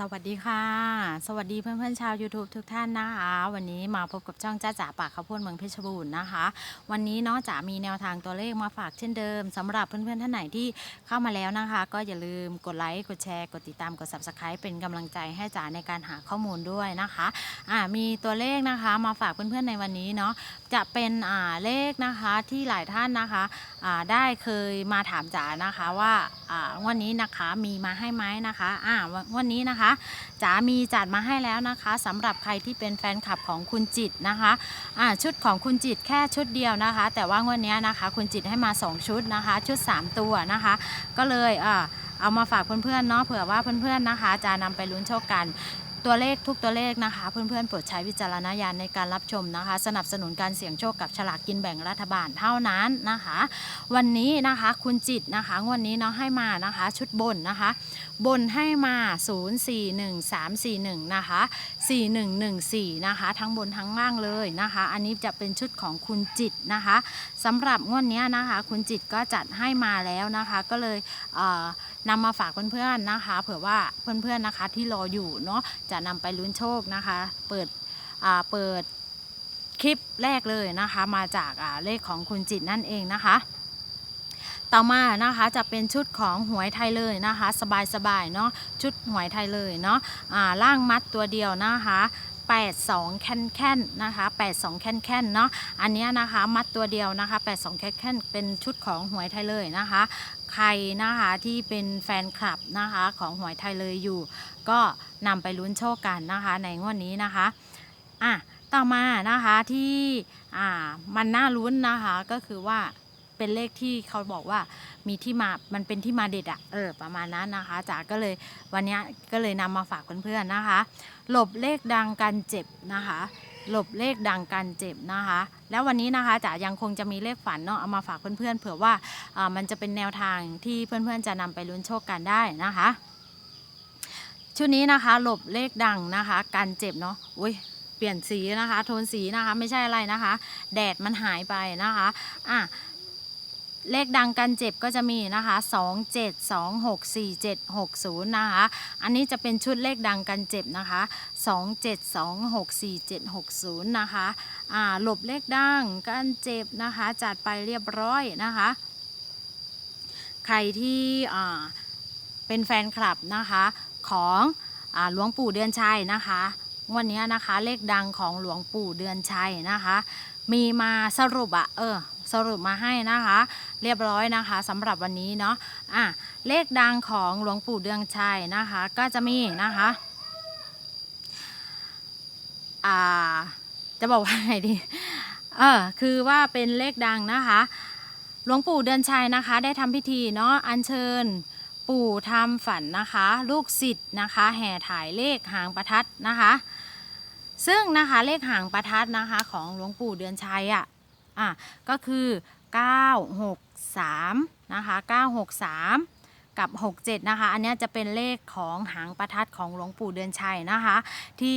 สวัสดีค่ะ สวัสดีเพื่อนๆชาว YouTube ทุกท่านนะคะ วันนี้มาพบกับช่องจ้าจ๋าปากข้าวโพดเมืองเพชรบูรณ์นะคะ วันนี้เนาะจ๋ามีแนวทางตัวเลขมาฝากเช่นเดิมสำหรับเพื่อนๆท่านไหนที่เข้ามาแล้วนะคะ ก็อย่าลืมกดไลค์กดแชร์กดติดตามกด Subscribe เป็นกำลังใจให้จ๋าในการหาข้อมูลด้วยนะคะอ่ามีตัวเลขนะคะมาฝากเพื่อนๆในวันนี้เนาะจะเป็นอ่าเลขนะคะที่หลายท่านนะคะอ่าได้เคยมาถามจ๋านะคะว่าอ่างวันนี้นะคะมีมาให้ไหมนะคะอ่างวันนี้นะคะจ๋ามีจัดมาให้แล้วนะคะสำหรับใครที่เป็นแฟนคลับของคุณจิตนะคะอ่าชุดของคุณจิตแค่ชุดเดียวนะคะ แต่ว่างวดเนี้นะคะ คุณจิตให้มา 2 ชุดนะคะ ชุด 3 ตัวนะคะ ก็เลยอเอามาฝากเพื่อนๆเนาะเผื่อว่าเพื่อนๆนะคะ จะนำไปลุ้นโชคกันตัวเลขทุกตัวเลขนะคะ เพื่อนๆโปรดใช้วิจารณญาณในการรับชมนะคะ สนับสนุนการเสี่ยงโชคกับฉลากกินแบ่งรัฐบาลเท่านั้นนะคะ วันนี้นะคะคุณจิตนะคะงวดนี้เนาะให้มานะคะ ชุดบนนะคะบนให้มา 041341 นะคะ 4114 นะคะ ทั้งบนทั้งล่างเลยนะคะ อันนี้จะเป็นชุดของคุณจิตนะคะสำหรับงวดนี้นะคะ คุณจิตก็จัดให้มาแล้วนะคะ ก็เลยเนำมาฝากเพื่อนๆนะคะ เผื่อว่าเพื่อนๆนะคะที่รออยู่เนาะจะนำไปลุ้นโชคนะคะ เปิดเปิดคลิปแรกเลยนะคะ มาจากเลขของคุณจิตนั่นเองนะคะ ต่อมานะคะจะเป็นชุดของหวยไทยเลยนะคะ สบายๆเนาะชุดหวยไทยเลยเนาะอ่าล่างมัดตัวเดียวนะคะ82 แค่นแค่นๆนะคะ 82 แค่นแค่นๆเนาะ อันนี้นะคะมัดตัวเดียวนะคะ 82 แค่นแค่นๆเป็นชุดของหวยไทยเลยนะคะ ใครนะคะที่เป็นแฟนคลับนะคะของหวยไทยเลยอยู่ ก็นำไปลุ้นโชคกันนะคะ ในงวดนี้นะคะ อะ ต่อมานะคะที่ อ่า มันน่าลุ้นนะคะก็คือว่า เป็นเลขที่เขาบอกว่ามีที่มา มันเป็นที่มาเด็ดอะเออ ประมาณนั้นนะคะจ๋าก็เลยวันนี้ก็เลยนำมาฝากเพื่อนๆนะคะ หลบเลขดังกันเจ็บนะคะ หลบเลขดังกันเจ็บนะคะ แล้ววันนี้นะคะจ๋ายังคงจะมีเลขฝันเนาะเอามาฝากเพื่อนๆ เผื่อว่ามันจะเป็นแนวทางที่เพื่อนๆจะนำไปลุ้นโชคกันได้นะคะชุดนี้นะคะ หลบเลขดังนะคะกันเจ็บเนาะอุ้ยเปลี่ยนสีนะคะ โทนสีนะคะ ไม่ใช่อะไรนะคะ แดดมันหายไปนะคะ อะ เลขดังกันเจ็บก็จะมีนะคะ 2 7 2 6 4 7 6 0 นะคะ อันนี้จะเป็นชุดเลขดังกันเจ็บนะคะ 2 7 2 6 4 7 6 0 นะคะอ่าหลบเลขดังกันเจ็บนะคะ จัดไปเรียบร้อยนะคะ ใครที่อ่าเป็นแฟนคลับนะคะของอ่าหลวงปู่เดือนชัยนะคะวันนี้นะคะเลขดังของหลวงปู่เดือนชัยนะคะ มีมาสรุปอะเออ สรุปมาให้นะคะ เรียบร้อยนะคะสำหรับวันนี้เนาะอะเลขดังของหลวงปู่เดือนชัยนะคะ ก็จะมีนะคะอ่าจะบอกว่าไงดีเออคือว่าเป็นเลขดังนะคะหลวงปู่เดือนชัยนะคะ ได้ทำพิธีเนาะอัญเชิญปู่ทำฝันนะคะ ลูกศิษย์นะคะ แห่ถ่ายเลขหางประทัดนะคะ ซึ่งนะคะเลขหางประทัดนะคะ ของหลวงปู่เดือนชัยอะ อะก็คือ 963 นะคะ 963 กับ 67 นะคะ อันนี้จะเป็นเลขของหางประทัดของหลวงปู่เดือนชัยนะคะ ที่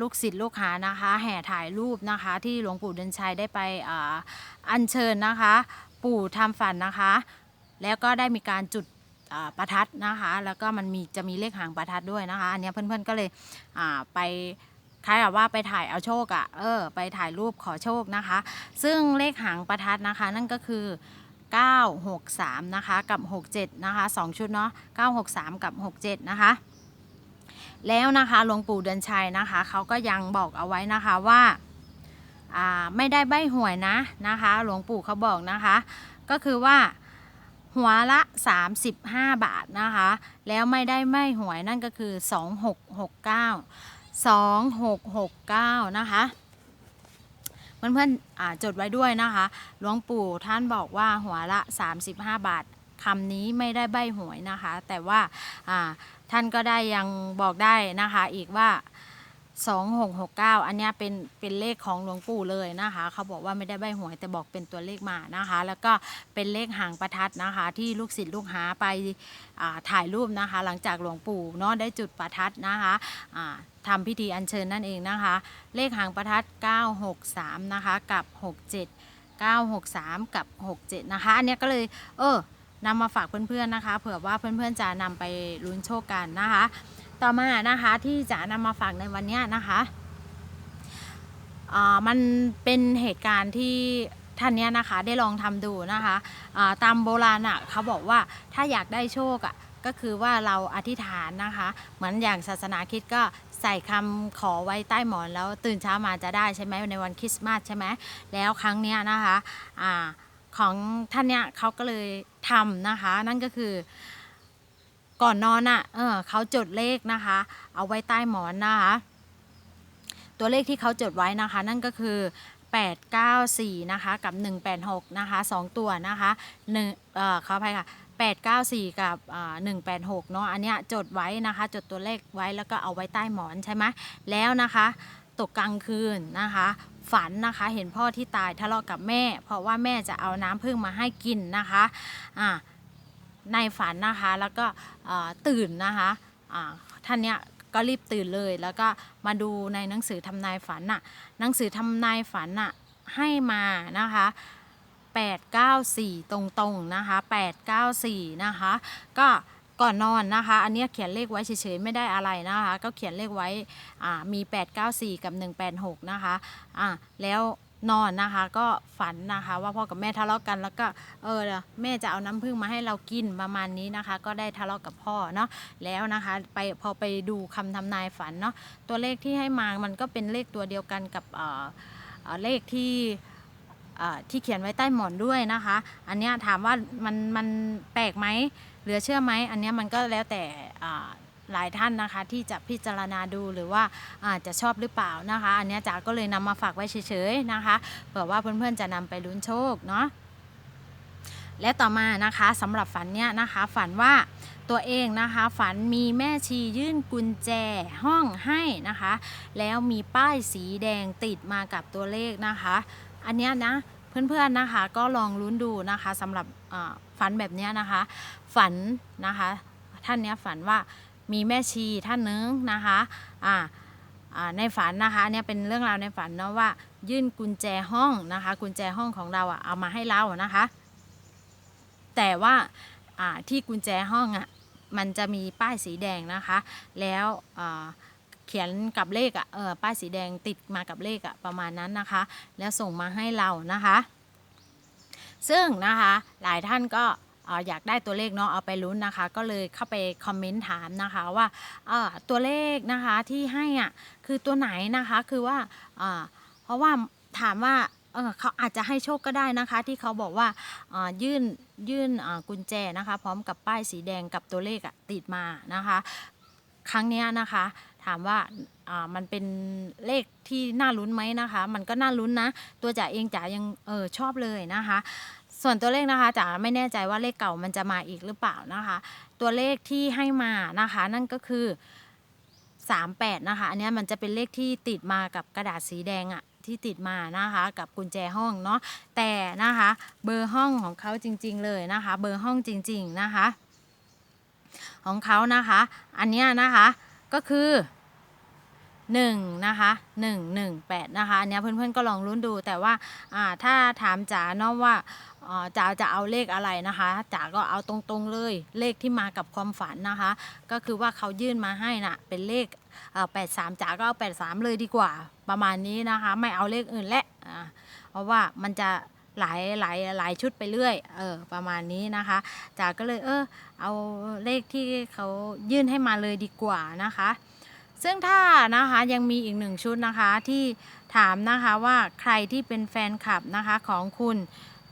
ลูกศิษย์ลูกหานะคะ แห่ถ่ายรูปนะคะ ที่หลวงปู่เดือนชัยได้ไปออัญเชิญนะคะ ปู่ทำฝันนะคะ แล้วก็ได้มีการจุดประทัดนะคะ แล้วก็มันมีจะมีเลขหางประทัดด้วยนะคะ อันนี้เพื่อนๆก็เลยไป คล้ายกับว่าไปถ่ายเอาโชคอะ่ะ เออ ไปถ่ายรูปขอโชคนะคะ ซึ่งเลขหางประทัดนะคะ นั่นก็คือ 963 นะคะ กับ 67 นะคะ 2 ชุดเนาะ 963 กับ 67 นะคะ แล้วนะคะหลวงปู่เดือนชัยนะคะ เขาก็ยังบอกเอาไว้นะคะว่าไม่ได้ใบหวยนะนะคะ หลวงปู่เขาบอกนะคะ ก็คือว่าหัวละ 35 บาทนะคะ แล้วไม่ได้ไม่หวยนั่นก็คือ 2669 2669 นะคะ เพื่อนๆอ่าจดไว้ด้วยนะคะ หลวงปู่ท่านบอกว่าหัวละ 35 บาทคำนี้ไม่ได้ใบหวยนะคะ แต่ว่าท่านก็ได้ยังบอกได้นะคะอีกว่า2669 อันนี้เป็นเป็นเลขของหลวงปู่เลยนะคะ เขาบอกว่าไม่ได้ใบหวยแต่บอกเป็นตัวเลขมานะคะ แล้วก็เป็นเลขหางประทัดนะคะ ที่ลูกศิษย์ลูกหาไปาถ่ายรูปนะคะ หลังจากหลวงปู่เนาะได้จุดประทัดนะคะ ทำพิธีอัญเชิญนั่นเองนะคะ เลขหางประทัด 963 นะคะ กับ 67 963 กับ 67 นะคะ อันนี้ก็เลย เออนำมาฝากเพื่อนๆนะคะ เผื่อว่าเพื่อนๆจะนำไปลุ้นโชคกันนะคะ ต่อมานะคะที่จะนำมาฝากในวันนี้นะคะอ่ามันเป็นเหตุการณ์ที่ท่านเนี้ยนะคะได้ลองทำดูนะคะาตามโบราณอะเขาบอกว่าถ้าอยากได้โชคอะ ก็คือว่าเราอธิษฐานนะคะ เหมือนอย่างศาสนาคริดก็ใส่คำขอไว้ใต้หมอนแล้วตื่นเช้ามาจะได้ใช่ไหมในวันคริสต์มาสใช่ไหมแล้วครั้งเนี้ยนะคะอาของท่านเนี้ยเขาก็เลยทำนะคะ นั่นก็คือก่อนนอนอะ่ะเออเขาจดเลขนะคะ เอาไว้ใต้หมอนนะคะ ตัวเลขที่เขาจดไว้นะคะ นั่นก็คือ894นะคะกับ 186นะคะ2ตัวนะคะหนึ่งเอ่อขออภัยค่ะ 894 กับอ่า186 เนาะอันเนี้ยจดไว้นะคะ จดตัวเลขไว้แล้วก็เอาไว้ใต้หมอนใช่ไหมแล้วนะคะตกกลางคืนนะคะ ฝันนะคะเห็นพ่อที่ตายทะเลาะกับแม่ เพราะว่าแม่จะเอาน้ำผึ้งมาให้กินนะคะอ่าในฝันนะคะแล้วก็ตื่นนะคะอ่าท่านเนี้ยก็รีบตื่นเลย แล้วก็มาดูในหนังสือทำนายฝันน่ะหนังสือทำนายฝันน่ะให้มานะคะ 894 ตรงๆนะคะ 894 นะคะ ก็ก่อนนอนนะคะ อันเนี้ยเขียนเลขไว้เฉยๆ ไม่ได้อะไรนะคะ ก็เขียนเลขไว้อ่ามี 894 กับ 186 นะคะอ่าแล้วนอนนะคะก็ฝันนะคะ ว่าพ่อกับแม่ทะเลาะกันแล้วก็เออแม่จะเอาน้ำผึ้งมาให้เรากินประมาณนี้นะคะ ก็ได้ทะเลาะกับพ่อเนาะแล้วนะคะไปพอไปดูคำทำนายฝันเนาะตัวเลขที่ให้มามันก็เป็นเลขตัวเดียวกันกับเออเเลขที่ ที่เขียนไว้ใต้หมอนด้วยนะคะ อันนี้ถามว่ามันมันแปลกไหมเหลือเชื่อไหมอันนี้มันก็แล้วแต่หลายท่านนะคะที่จะพิจารณาดูหรือว่าอาจจะชอบหรือเปล่านะคะ อันนี้จ๋าก็เลยนำมาฝากไว้เฉยๆนะคะเผื่อว่าเพื่อนๆจะนำไปลุ้นโชคเนาะและต่อมานะคะสำหรับฝันเนี้ยนะคะฝันว่าตัวเองนะคะฝันมีแม่ชียื่นกุญแจห้องให้นะคะ แล้วมีป้ายสีแดงติดมากับตัวเลขนะคะ อันเนี้ยนะเพื่อนๆนะคะก็ลองลุ้นดูนะคะสำหรับฝันแบบนี้นะคะ ฝันนะคะท่านเนี้ยฝันว่ามีแม่ชีท่านนึงนะคะอ่าในฝันนะคะอันเนี่ยเป็นเรื่องราวในฝันเนาะว่ายื่นกุญแจห้องนะคะ กุญแจห้องของเราอะเอามาให้เรานะคะ แต่ว่าอ่าที่กุญแจห้องอะมันจะมีป้ายสีแดงนะคะ แล้วอ่า เขียนกับเลขอะเออป้ายสีแดงติดมากับเลขอะประมาณนั้นนะคะ แล้วส่งมาให้เรานะคะ ซึ่งนะคะหลายท่านก็อยากได้ตัวเลขเนาะเอาไปลุ้นนะคะ ก็เลยเข้าไปคอมเมนต์ถามนะคะว่าตัวเลขนะคะที่ให้อะคือตัวไหนนะคะคือว่าเพราะว่าถามว่าเขาอาจจะให้โชคก็ได้นะคะ ที่เขาบอกว่ายื่นยื่นกุญแจนะคะ พร้อมกับป้ายสีแดงกับตัวเลขอะติดมานะคะ ครั้งนี้นะคะ ถามว่ามันเป็นเลขที่น่าลุ้นไหมนะคะ มันก็น่าลุ้นนะ ตัวจ๋าเองจ๋ายังเออชอบเลยนะคะ ส่วนตัวเลขนะคะจ๋าไม่แน่ใจว่าเลขเก่ามันจะมาอีกหรือเปล่านะคะ ตัวเลขที่ให้มานะคะ นั่นก็คือ 38 นะคะ อันนี้มันจะเป็นเลขที่ติดมากับกระดาษสีแดงอะที่ติดมานะคะกับกุญแจห้องเนาะแต่นะคะเบอร์ห้องของเขาจริง ๆ เลยนะคะ เบอร์ห้องจริง ๆนะคะ ของเขานะคะ อันเนี้ยนะคะ ก็คือ1นะคะ1 1 8นะคะอันนี้เพื่อนๆก็ลองลุ้นดูแต่ว่าอ่าถ้าถามจ๋าเนาะว่าจ๋าจะเอาเลขอะไรนะคะจ๋าก็เอาตรงๆเลยเลขที่มากับความฝันนะคะ ก็คือว่าเขายื่นมาให้น่ะเป็นเลขแปดสามจ๋าก็เอาแปดสามเลยดีกว่าประมาณนี้นะคะ ไม่เอาเลขอื่นและเพราะว่ามันจะ หลายหลายหลายชุดไปเรื่อยเออประมาณนี้นะคะจ๋าก็เลยเออเอาเลขที่เขายื่นให้มาเลยดีกว่านะคะ ซึ่งถ้านะคะยังมีอีกหนึ่งชุดนะคะที่ถามนะคะว่าใครที่เป็นแฟนคลับนะคะของคุณ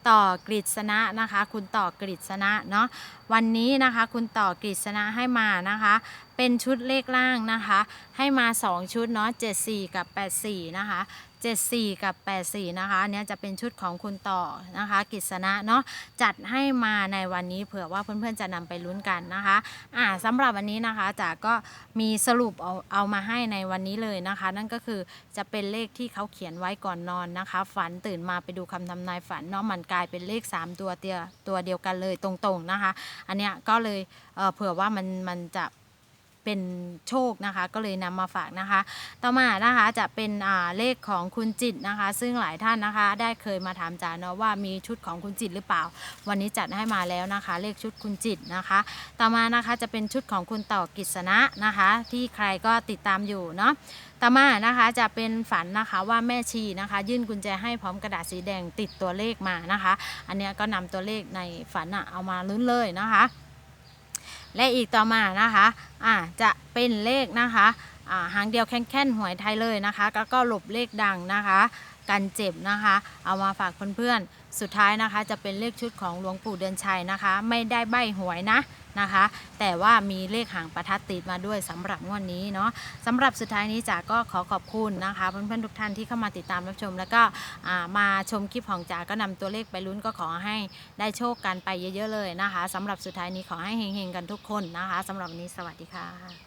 ต่อกฤษณะนะคะ คุณต่อกฤษณะเนาะวันนี้นะคะ คุณต่อกฤษณะให้มานะคะ เป็นชุดเลขล่างนะคะ ให้มา 2 ชุดเนาะ74 กับ 84 นะคะ 74 กับ 84 นะคะอันเนี้ยจะเป็นชุดของคุณต่อนะคะกฤษณะเนาะจัดให้มาในวันนี้เผื่อว่าเพื่อนๆจะนำไปลุ้นกันนะคะอ่าสำหรับวันนี้นะคะจ๋าก็มีสรุปเอาเอามาให้ในวันนี้เลยนะคะ นั่นก็คือจะเป็นเลขที่เขาเขียนไว้ก่อนนอนนะคะ ฝันตื่นมาไปดูคำทำนายฝันเนาะมันกลายเป็นเลข 3 ตัวเตียตัวเดียวกันเลยตรงๆนะคะ อันเนี้ยก็เลยเเผื่อว่ามันมันจะ เป็นโชคนะคะ ก็เลยนำมาฝากนะคะ ต่อมานะคะจะเป็นอ่าเลขของคุณจิตนะคะ ซึ่งหลายท่านนะคะ ได้เคยมาถามจาเนาะว่ามีชุดของคุณจิตหรือเปล่า วันนี้จัดให้มาแล้วนะคะ เลขชุดคุณจิตนะคะ ต่อมานะคะจะเป็นชุดของคุณต่อกิษณะนะคะ ที่ใครก็ติดตามอยู่เนาะต่อมานะคะจะเป็นฝันนะคะว่าแม่ชีนะคะ ยื่นกุญแจให้พร้อมกระดาษสีแดงติดตัวเลขมานะคะ อันเนี้ยก็นำตัวเลขในฝันอะเอามาลุ้นเลยนะคะ และอีกต่อมานะคะอ่าจะเป็นเลขนะคะอ่าหางเดียวแค่นๆหวยไทยเลยนะคะ แล้วก็หลบเลขดังนะคะ กันเจ็บนะคะ เอามาฝากเพื่อนๆ สุดท้ายนะคะจะเป็นเลขชุดของหลวงปู่เดือนชัยนะคะ ไม่ได้ใบหวยนะนะคะ แต่ว่ามีเลขหางประทัดติดมาด้วยสำหรับงวดนี้เนาะสำหรับสุดท้ายนี้จ๋าก็ขอขอบคุณนะคะเพื่อนๆทุกท่านที่เข้ามาติดตามรับชม แล้วก็มาชมคลิปของจ๋าก็นำตัวเลขไปลุ้นก็ขอให้ได้โชคกันไปเยอะๆเลยนะคะสำหรับสุดท้ายนี้ขอให้เฮงๆกันทุกคนนะคะสำหรับวันนี้สวัสดีค่ะ